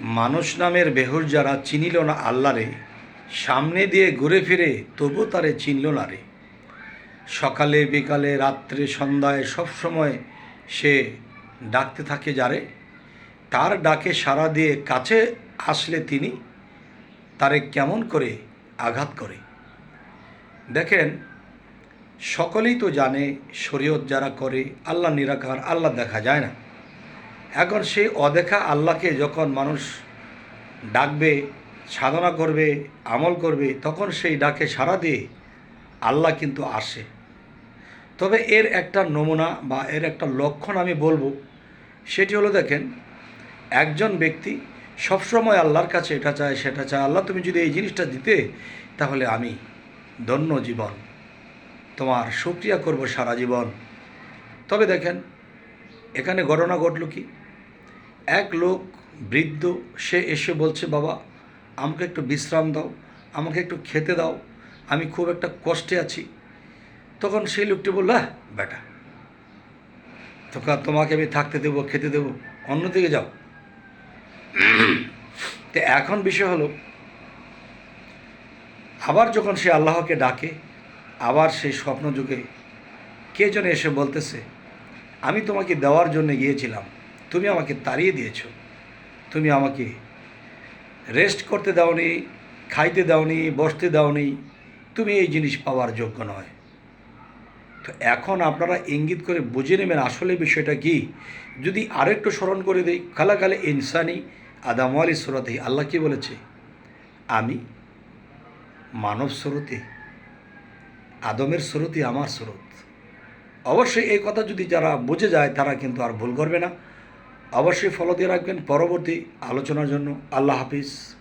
মানুষ নামের বেহুর যারা চিনিল না আল্লাহরে, সামনে দিয়ে ঘুরে ফিরে তবু তারে চিনল না রে। সকালে, বিকালে, রাত্রে, সন্ধ্যায়, সব সময় সে ডাকতে থাকে যারে। তার ডাকে সাড়া দিয়ে কাছে আসলে তিনি তারে কেমন করে আঘাত করে। দেখেন, সকলেই তো জানে শরীয়ত যারা করে আল্লাহ নিরাকার আল্লাহ দেখা যায় না। এখন সেই অদেখা আল্লাহকে যখন মানুষ ডাকবে, সাধনা করবে, আমল করবে, তখন সেই ডাকে সাড়া দিয়ে আল্লাহ কিন্তু আসে। তবে এর একটা নমুনা বা এর একটা লক্ষণ আমি বলব, সেটি হলো দেখেন, একজন ব্যক্তি সবসময় আল্লাহর কাছে এটা চায়, সেটা চায়, আল্লাহ, তুমি যদি এই জিনিসটা দিতে, তাহলে আমি ধন্য জীবন। তোমার সুক্রিয়া করব সারা জীবন। তবে দেখেন এখানে ঘটনা ঘটল কি? এক লোক বৃদ্ধ, সে এসে বলছে, বাবা, আমাকে একটু বিশ্রাম দাও, আমাকে একটু খেতে দাও, আমি খুব একটা কষ্টে আছি। তখন সেই লোকটি বলল হ্যাঁ বেটা তোকা তোমাকে আমি থাকতে দেবো, খেতে দেবো, অন্যদিকে যাও। তো এখন বিষয় হলো, আবার যখন সে আল্লাহকে ডাকে, আবার সেই স্বপ্ন যুগে কে যেন এসে বলতেছে আমি তোমাকে দেওয়ার জন্য গিয়েছিলাম। তুমি আমাকে তাড়িয়ে দিয়েছ। তুমি আমাকে রেস্ট করতে দাওনি, খাইতে দাওনি, বসতে দাওনি। তুমি এই জিনিস পাওয়ার যোগ্য নয়। তো এখন আপনারা ইঙ্গিত করে বুঝে নেবেন আসলে বিষয়টা কি। যদি আরেকটু স্মরণ করে দিই, খালাকালে ইনসানি আদাম আলী সুরতে আল্লাহ কি বলেছে? আমি মানব স্রোতে, আদমের স্রোতই আমার স্রোত। অবশ্যই এই কথা যদি যারা বুঝে যায়, তারা কিন্তু আর ভুল করবে না। অবশ্যই ফলো দিয়ে রাখবেন। পরবর্তী আলোচনার জন্য আল্লাহ হাফিজ।